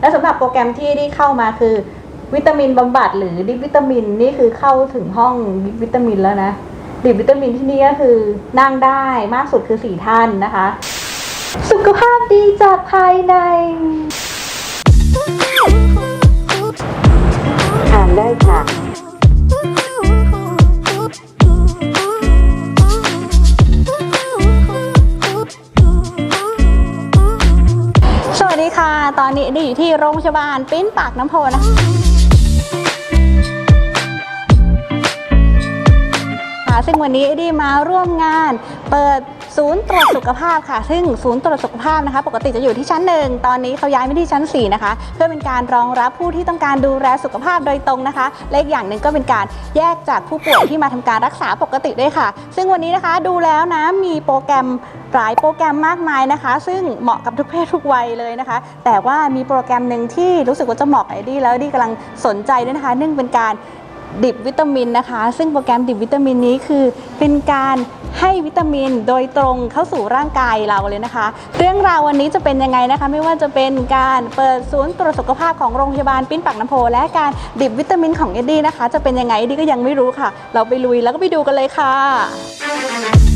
และสำหรับโปรแกรมที่ได้เข้ามาคือ วิตามินบำบัดหรือดิวิตามินนี่คือเข้าถึงห้องดิวิตามินแล้วนะดิวิตามินที่นี่ก็คือนั่งได้มากสุดคือสี่ท่านนะคะ สุขภาพดีจากภายใน พยาบาลปิ้นปากน้ำโพนะค่ะซึ่งวันนี้เอดี้มาร่วมงานเปิด ศูนย์ตรวจสุขภาพค่ะ ซึ่งศูนย์ตรวจสุขภาพนะคะ ปกติจะอยู่ที่ชั้นหนึ่งตอนนี้เขาย้ายมาที่ชั้น 4 นะคะ เพื่อเป็นการรองรับผู้ที่ต้องการดูแลสุขภาพโดยตรงนะคะและอีกอย่างหนึ่งก็เป็นการแยกจากผู้ป่วยที่มาทำการรักษาปกติด้วยค่ะ ซึ่งวันนี้นะคะดูแล้วนะมีโปรแกรมหลายโปรแกรมมากมายนะคะ ซึ่งเหมาะกับทุกเพศทุกวัยเลยนะคะ แต่ว่ามีโปรแกรมหนึ่งที่รู้สึกว่าจะเหมาะกับเอดี้แล้วดี้กำลังสนใจด้วยนะคะเนื่องเป็นการ ดิบวิตามินนะคะ ซึ่งโปรแกรมดิบวิตามินนี้คือเป็นการให้วิตามินโดยตรงเข้าสู่ร่างกายเราเลยนะคะ เรื่องราววันนี้จะเป็นยังไงนะคะ ไม่ว่าจะเป็นการเปิดศูนย์ตรวจสุขภาพของโรงพยาบาลปิ้นปักน้ำโพและการดิบวิตามินของเอ็ดดี้นะคะ จะเป็นยังไงเอ็ดดี้ก็ยังไม่รู้ค่ะ เราไปลุยแล้วก็ไปดูกันเลยค่ะ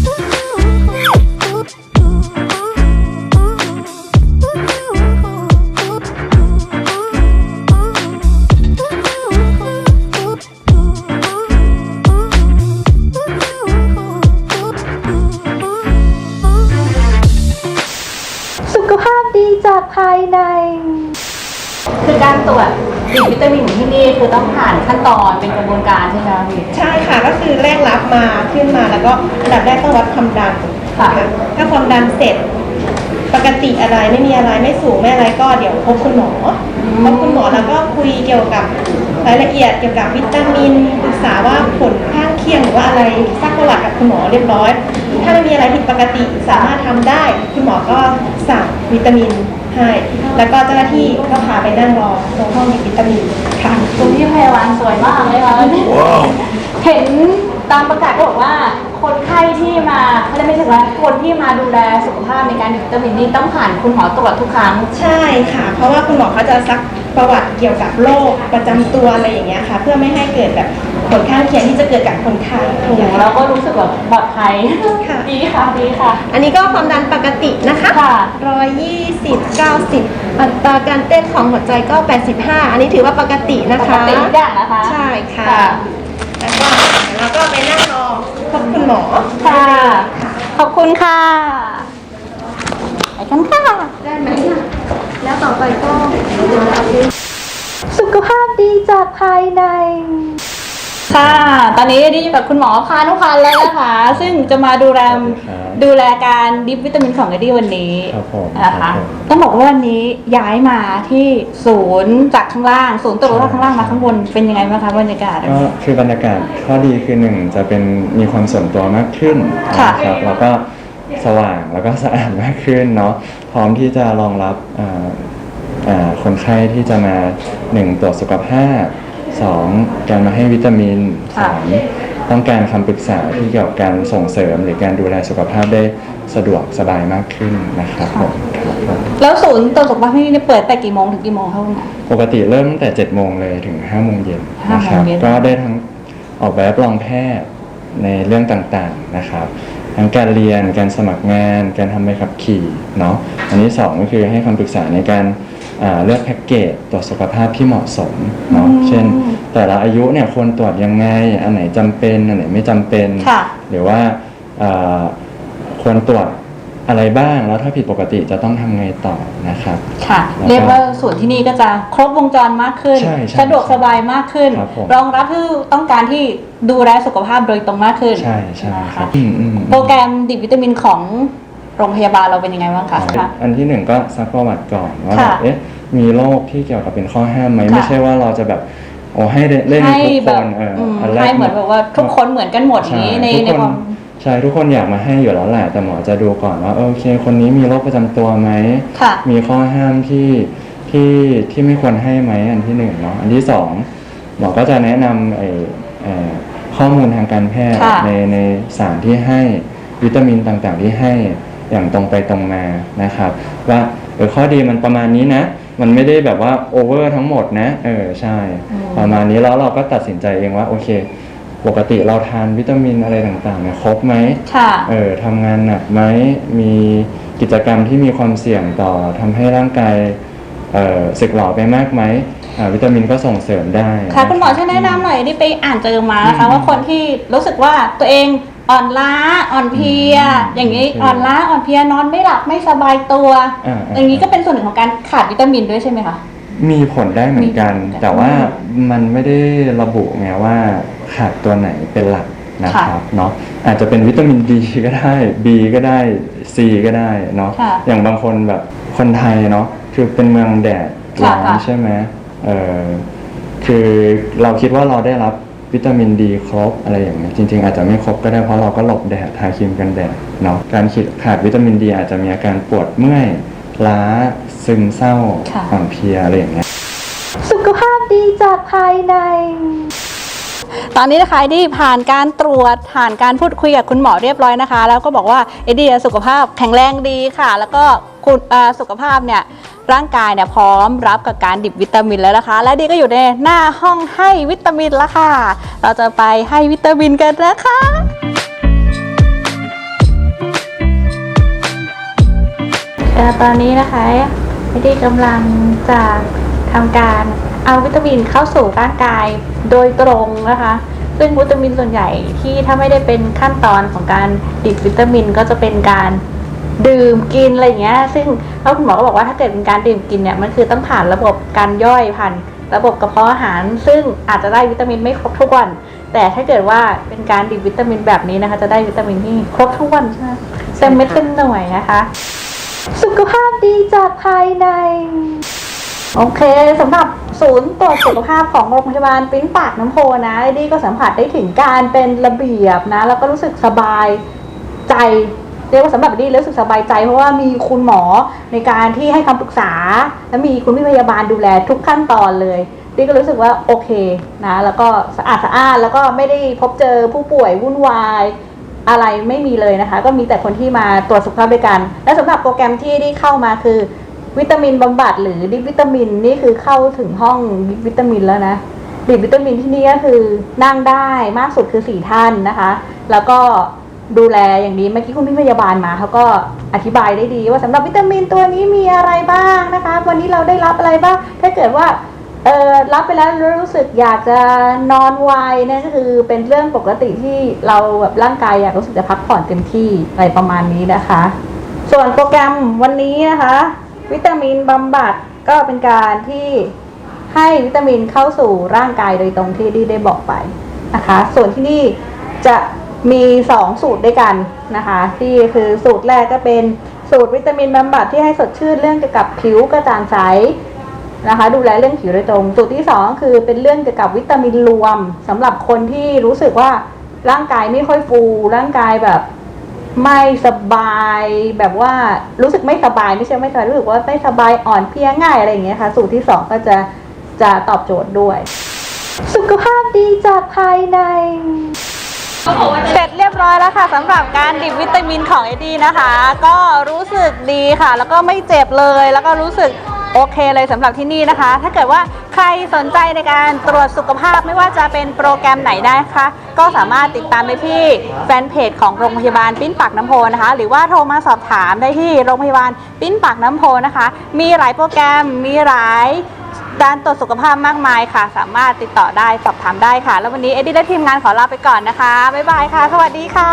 การตรวจดิบวิตามินของที่นี่คือต้องผ่านขั้นตอนเป็นกระบวนการใช่ไหมคะพี่ ใช่ค่ะก็คือแรกรับมาขึ้นมาแล้วก็อันดับแรกต้องวัดความดันค่ะถ้าความดันเสร็จ ปกติอะไรไม่มีอะไรไม่สูงไม่อะไรก็เดี๋ยวพบคุณหมอพบคุณหมอแล้วก็คุยเกี่ยวกับรายละเอียดเกี่ยวกับวิตามินปรึกษาว่าผลข้างเคียงหรือว่าอะไรซักประวัติกับคุณหมอเรียบร้อย ถ้าไม่มีอะไรผิดปกติสามารถทำได้ คุณหมอก็สั่งวิตามิน ให้ แล้วก็เจ้าหน้าที่ก็พาไปนั่งรอตรงห้องหยิบวิตามินค่ะ คุณพี่พยาบาลสวยมากเลยค่ะเห็นตามประกาศก็บอกว่า คนไข้ที่มาไม่ได้ไม่ใช่ว่าคนที่มาดูแลสุขภาพในการดิบวิตามินนี่ต้องผ่านคุณหมอตรวจทุกครั้ง ใช่ค่ะ เพราะว่าคุณหมอเขาจะซักประวัติเกี่ยวกับโรคประจำตัวอะไรอย่างเงี้ยค่ะ เพื่อไม่ให้เกิดแบบผ ลข้างเคียงที่จะเกิดกับคนไข้โอ้โหเราก็รู้สึกแบบปลอดภัยค่ะ ดีค่ะดีค่ะ อันนี้ก็ความดันปกตินะคะค่ะ ร้อยยี่สิบเก้าสิบอัตราการเต้นของหัวใจก็ 85 อันนี้ถือว่าปกตินะปกคะ ติทุกอย่างนะคะใช่ค่ะ ค่ะแล้วก็เดี๋ยวเราก็ไปนั่งรอพบคุณหมอ ค่ะ ขอบคุณค่ะไปกันค่ะ ได้ไหมอะแล้วต่อไปก็ สุขภาพดีจากภายใน ค่ะ ตอนนี้ได้อยู่กับคุณหมอพานุพันธ์แล้วนะคะ ซึ่งจะมาดูแลสวัสดีครับดูแลการดิฟวิตามินของเอดี้วันนี้ครับผมนะครัคะบผมต้องบอกว่าวันนี้ย้ายมาที่ศูนย์จากข้างล่างศูนย์ตรวจโรคข้างล่างมาข้างบนเป็นยังไงบ้างคะบรรยากาศ ก็คือบรรยากาศข้อดีคือหนึ่งจะเป็นมีความส่วนตัวมากขึ้นค่ะ นะครับแล้วก็สว่างแล้วก็สะอาดมากขึ้นเนาะพร้อมที่จะรองรับอ่าอ่าคนไข้ที่จะมาหนึ่งตรวจสุขภาพ สองการมาให้วิตามินสามต้องการคำปรึกษาที่เกี่ยวกับการส่งเสริมหรือการดูแลสุขภาพได้สะดวกสบายมากขึ้นนะครับผมครับผมแล้วศูนย์ตรวจสุขภาพที่นี่เปิดแต่กี่โมงถึงกี่โมงเท่านั้น ปกติเริ่มตั้งแต่ 7 โมงเลยถึง 5 โมงเย็นห้านะโมงครับเย็น ก็ได้ทั้งออกแบบรองแพทย์ในเรื่องต่างๆนะครับ ทั้งการเรียนการสมัครงาน การทำใบขับขี่เนาะอันนี้สองก็คือให้คำปรึกษาในการอ่าเลือกแพ็กเกจตรวจสุขภาพที่เหมาะสมเนาะเช่น แต่ละอายุเนี่ยควรตรวจยังไง อันไหนจำเป็น อันไหนไม่จำเป็นค่ะหรือว่าอ่าควรตรวจ อะไรบ้างแล้วถ้าผิดปกติจะต้องทำไงต่อนะครับ ค่ะ แล้วก็เรียกว่าศูนย์ที่นี่ก็จะครบวงจรมากขึ้น ใช่ใช่สะดวกสบายมากขึ้น ครับผม รองรับผู้ต้องการที่ดูแลสุขภาพโดยตรงมากขึ้นใช่ใช่นะครัคะบอืมอืมอืม โปรแกรมดิบวิตามินของโรงพยาบาลเราเป็นยังไงบ้างคะอ่าอันที่หนึ่งก็ซักประวัติก่อนว่าค่ะแบบเอ๊ะมีโรคที่เกี่ยวกับเป็นข้อห้ามไหมค่ะ ไม่ใช่ว่าเราจะแบบโอ้ให้เล่นให้ทุกแบคบนเอออืมอันแรกให้เหมือนแบบว่าทุกคนเหมือนกันหมดอย่างใช่นี้ในทุกในคนความ ใช่ทุกคนอยากมาให้อยู่แล้วแหละแต่หมอจะดูก่อนว่าเออโอเค คนนี้มีโรคประจำตัวไหม ค่ะ มีข้อห้ามที่ที่ที่ไม่ควรให้ไหมอันที่หนึ่งเนาะอันที่สองหมอก็จะแนะนำไอ้เอ่อข้อมูลทางการแพทย์ค่ะ ในในสารที่ให้วิตามินต่างๆที่ให้อย่างตรงไปตรงมานะครับ ว่าเออข้อดีมันประมาณนี้นะ มันไม่ได้แบบว่าโอเวอร์ทั้งหมดนะ เออใช่ ประมาณนี้แล้วเราก็ตัดสินใจเองว่าโอเค ปกติเราทานวิตามินอะไรต่างๆเนี่ยครบไหมค่ะ เออทำงานหนักไหมมีกิจกรรมที่มีความเสี่ยงต่อทำให้ร่างกายเอ่อสึกหรอไปมากไหมอ่าวิตามินก็ส่งเสริมได้ค่ะนะคุณหมอช่วยแนะนำหน่อยที่ไปอ่านเจอมานะคะว่าคนที่รู้สึกว่าตัวเองอ่อนล้าอ่อนเพลีย อย่างนี้อ่อนล้าอ่อนเพลียนอนไม่หลับไม่สบายตัว อ่าอย่างนี้ก็เป็นส่วนหนึ่งของการขาดวิตามินด้วยใช่ไหมคะ มีผลได้เหมือนกัน มีผลเหมือนกันแต่ว่ามันไม่ได้ระบุไงว่าขาดตัวไหนเป็นหลักนะครับเนาะอาจจะเป็นวิตามินดีก็ได้ B ก็ได้ C ก็ได้เนาะค่ะอย่างบางคนแบบคนไทยเนาะคือเป็นเมืองแดดร้อนค่ะ ใช่ไหมเออคือเราคิดว่าเราได้รับวิตามินดีครบอะไรอย่างเงี้ยจริง ๆ อาจจะไม่ครบก็ได้เพราะเราก็หลบแดดทาครีมกันแดดเนาะการขาดวิตามินดีอาจจะมีอาการปวดเมื่อย ล้าซึมเศร้าค่ะ อ่อนเพลียอะไรอย่างเงี้ย สุขภาพดีจากภายใน ตอนนี้นะคะเอ็ดดี้ผ่านการตรวจผ่านการพูดคุยกับคุณหมอเรียบร้อยนะคะ แล้วก็บอกว่าเอ็ดดี้สุขภาพแข็งแรงดีค่ะ แล้วก็คุณอ่าสุขภาพเนี่ยร่างกายเนี่ยพร้อมรับกับการดิบวิตามินแล้วนะคะ และดีก็อยู่ในหน้าห้องให้วิตามินแล้วค่ะ เราจะไปให้วิตามินกันนะคะ ตอนนี้นะคะไม่ได้กำลังจะทำการเอาวิตามินเข้าสู่ร่างกายโดยตรงนะคะ ซึ่งวิตามินส่วนใหญ่ที่ถ้าไม่ได้เป็นขั้นตอนของการดิบวิตามินก็จะเป็นการดื่มกินอะไรอย่างเงี้ย ซึ่งแล้วคุณหมอก็บอกว่าถ้าเกิดเป็นการดื่มกินเนี่ยมันคือต้องผ่านระบบการย่อยผ่านระบบกระเพาะอาหาร ซึ่งอาจจะได้วิตามินไม่ครบทุกวัน แต่ถ้าเกิดว่าเป็นการดิบวิตามินแบบนี้นะคะ จะได้วิตามินที่ครบทุกวันใช่ไหมเต็มเม็ดเต็มหน่วยนะคะ สุขภาพดีจากภายใน โอเคสำหรับศูนย์ตรวจสุขภาพของโรงพยาบาลปิ้นปากน้ำโพนะไอ้นี่ก็สัมผัสได้ถึงการเป็นระเบียบนะ แล้วก็รู้สึกสบายใจเรียกว่าสำหรับดีรู้สึกสบายใจ เพราะว่ามีคุณหมอในการที่ให้คำปรึกษา และมีคุณพี่พยาบาลดูแลทุกขั้นตอนเลยดีก็รู้สึกว่าโอเคนะแล้วก็สะอาดสะอานแล้วก็ไม่ได้พบเจอผู้ป่วยวุ่นวาย อะไรไม่มีเลยนะคะ ก็มีแต่คนที่มาตรวจสุขภาพด้วยกัน และสำหรับโปรแกรมที่ได้เข้ามาคือ วิตามินบำบัดหรือดิวิตามินนี่คือเข้าถึงห้องดิวิตามินแล้วนะดิวิตามินที่นี่ก็คือนั่งได้มากสุดคือสี่ท่านนะคะ แล้วก็ดูแลอย่างดีเมื่อกี้คุณพี่พยาบาลมาเขาก็อธิบายได้ดีว่าสำหรับวิตามินตัวนี้มีอะไรบ้างนะคะ วันนี้เราได้รับอะไรบ้างถ้าเกิดว่า เออรับไปแล้วรู้สึกอยากจะนอนไวเนี่ยก็คือเป็นเรื่องปกติที่เราแบบร่างกายอยากรู้สึกจะพักผ่อนเต็มที่อะไรประมาณนี้นะคะ ส่วนโปรแกรมวันนี้นะคะ วิตามินบำบัดก็เป็นการที่ให้วิตามินเข้าสู่ร่างกายโดยตรงที่ดีได้บอกไปนะคะ ส่วนที่นี่จะมี 2 สูตรด้วยกันนะคะ ที่คือสูตรแรกก็เป็นสูตรวิตามินบำบัดที่ให้สดชื่นเรื่องเกี่ยวกับผิวกระจ่างใส นะคะ ดูแลเรื่องผิวโดยตรงจุดที่สองก็คือเป็นเรื่องเกี่ยวกับวิตามินรวมสำหรับคนที่รู้สึกว่าร่างกายไม่ค่อยฟู ร่างกายแบบไม่สบายแบบว่ารู้สึกไม่สบายไม่ใช่ไม่สบายรู้สึกว่าไม่สบายอ่อนเพลียง่ายอะไรอย่างเงี้ยค่ะ สูตรที่สองก็จะจะตอบโจทย์ด้วย สุขภาพดีจากภายในเสร็จเรียบร้อยแล้วค่ะสำหรับการดิบวิตามินของเอ็ดดี้นะคะ ก็รู้สึกดีค่ะ แล้วก็ไม่เจ็บเลยแล้วก็รู้สึก โอเคเลยสำหรับที่นี่นะคะ ถ้าเกิดว่าใครสนใจในการตรวจสุขภาพไม่ว่าจะเป็นโปรแกรมไหนได้นะคะ ก็สามารถติดตามได้ที่แฟนเพจของโรงพยาบาลปิ้นปากน้ำโพนะคะ หรือว่าโทรมาสอบถามได้ที่โรงพยาบาลปิ้นปากน้ำโพนะคะ มีหลายโปรแกรมมีหลายการตรวจสุขภาพมากมายค่ะ สามารถติดต่อได้สอบถามได้ค่ะ แล้ววันนี้เอ็ดดี้และทีมงานขอลาไปก่อนนะคะบ๊ายบายค่ะ สวัสดีค่ะ